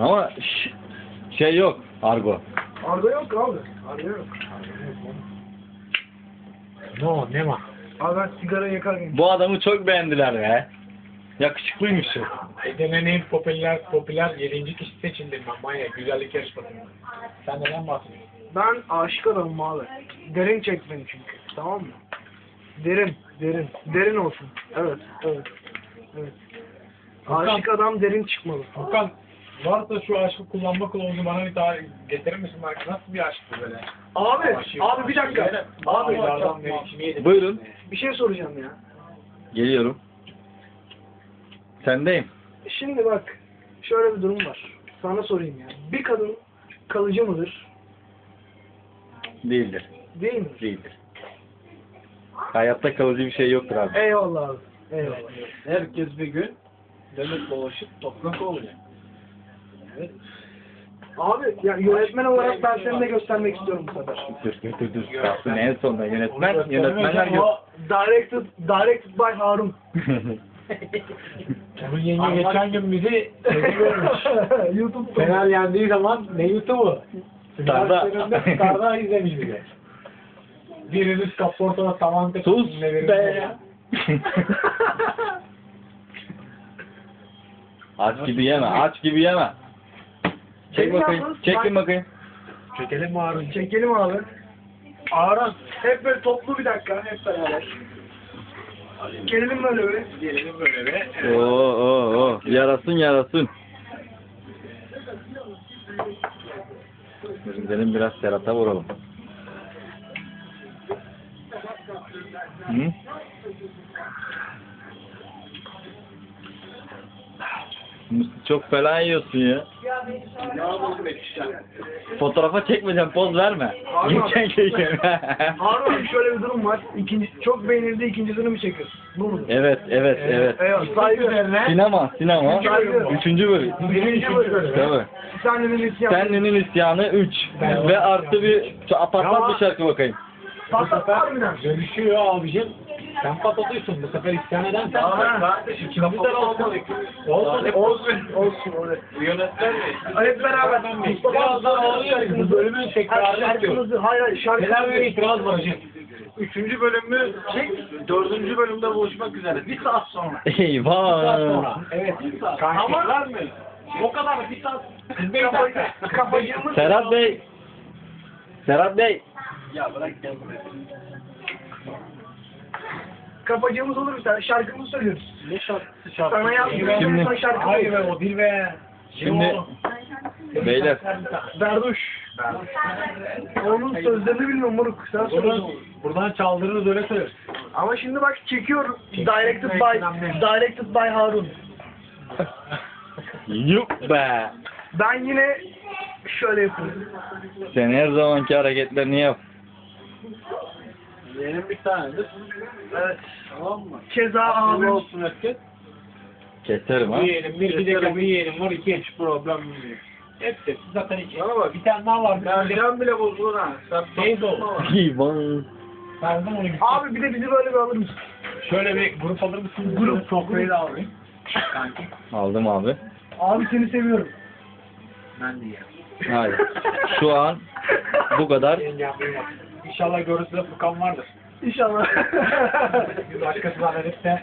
Ama şey yok argo. Arda yok abi. Arda yok. No, ne var? Abi ben sigara yakarken. Bu adamı çok beğendiler be. Yakışıklıymış. Edenin en popüler, popüler 7. kişi seçildim ben manyak güzellik yarışmasında. Sen neden bahsediyorsun? Ben aşık adamım abi. Derin çek beni çünkü. Tamam mı? Derin. Derin. Derin olsun. Evet. Evet. Evet. Furkan. Aşık adam derin çıkmalı. Furkan varsa şu aşkı kullanma kılavuzu bana bir tarih getirir misin? Bak nasıl bir aşktı böyle? Abi, Aşık- abi bir dakika. Abi, Abi, beri içimi yedim. Buyurun. bir şey soracağım ya. Geliyorum. Sendeyim. Şimdi bak, şöyle bir durum var. Sana sorayım ya. Bir kadın kalıcı mıdır? Değildir. Değil mi? Değildir. Hayatta kalıcı bir şey yoktur abi. Eyvallah abi. Eyvallah. Herkes bir gün dönüp dolaşıp toprak olacak. Evet. Abi ya yönetmen olarak ben seni de göstermek istiyorum bu sefer. Dur dur dur dur. Kalsın en sonunda yönetmen. Yönetmenler yok. Directed, directed by Harun. Onun yenge geçen gün bizi şeyde görmüş. YouTube'da. Fener yendiği zaman ne YouTube'u? Starda. Starda. İzlemiş bize. Biriniz kaportada tavan tek. Sus be. aç gibi yeme. Aç gibi yeme. Çek Benim bakayım. Çekin bakayım. Çekelim mi Harun? Çekelim abi. Harun. Hep böyle toplu bir dakika. Hep beraber. Gelelim böyle bir. Gelelim böyle be. Oo oo oo. Yarasın yarasın. Gidelim biraz Serhat'a vuralım. Hı? Çok fena yiyorsun ya. Fotoğrafa çekmeyeceğim, poz verme. Harun. Geçen keyifli. Harun abi şöyle bir durum var. İkinci, çok beğenildi ikincisini mi çekiyorsun? Bu mu? evet, evet, evet. Evet. Saygı. Sinema, sinema. Üçüncü bölüm. Üçüncü bölüm. Birinci bölüm. Tabii. Senlerin isyanı. Senlinin isyanı 3. Ve artı bir patlat bir şarkı bakayım. Patlat harbiden. dönüşüyor abicim. Sen patlatıyorsun. Bu sefer isyan eden sen. Aa, kardeşim. İkimiz de olsun. Olsun. Olsun. Olsun. öyle. Yönetmen mi? Hep beraber. Birazdan oluyor. Bu bölümün yapıyoruz. şarkımızı, hayır hayır Neler böyle itiraz var hocam. Üçüncü bölümü çek, dördüncü bölümde buluşmak üzere. Bir saat sonra. Bir saat Eyvah. sonra. Evet. Kankiler mi? O kadar bir saat. 45 dakika. Kafa- Kafacığımız. Serhat Bey. Serhat Bey. Ya bırak gel buraya. Kafacığımız olur bir tane. Şarkımızı söylüyoruz. Ne şarkısı şarkı? Sana yaptığım Şimdi- şarkı Hayır be o değil be. Şimdi beyler Berduş. Onun sözlerini bilmiyorum moruk. Sen söyle. Buradan, buradan çaldırırız öyle söyleriz. Ama şimdi bak çekiyorum. Directed by, directed by Harun. yuh be. Ben yine şöyle yapıyorum. Sen her zamanki hareketlerini yap. Benim bir tanedir. Evet. Tamam mı? Keza abi. olsun herkes. Keserim ha. Bir yeğenim, bir, bir dakika bir yeğenim var, iki. Hiç problem yok. Hepsi zaten iki. Bak. Bir tane daha var. Mercan bile bozulur ha. Sen de o. Eyvah. Sardım onu. Abi bir de bizi böyle bir alır mısın? Şöyle bir grup alır mısın? Grup. Sofrayı da alayım. Kanki. Aldım abi. Abi seni seviyorum. Ben diye. Hayır. Şu an bu kadar. İnşallah görüntüde Furkan vardır. İnşallah. Başkası zannedip de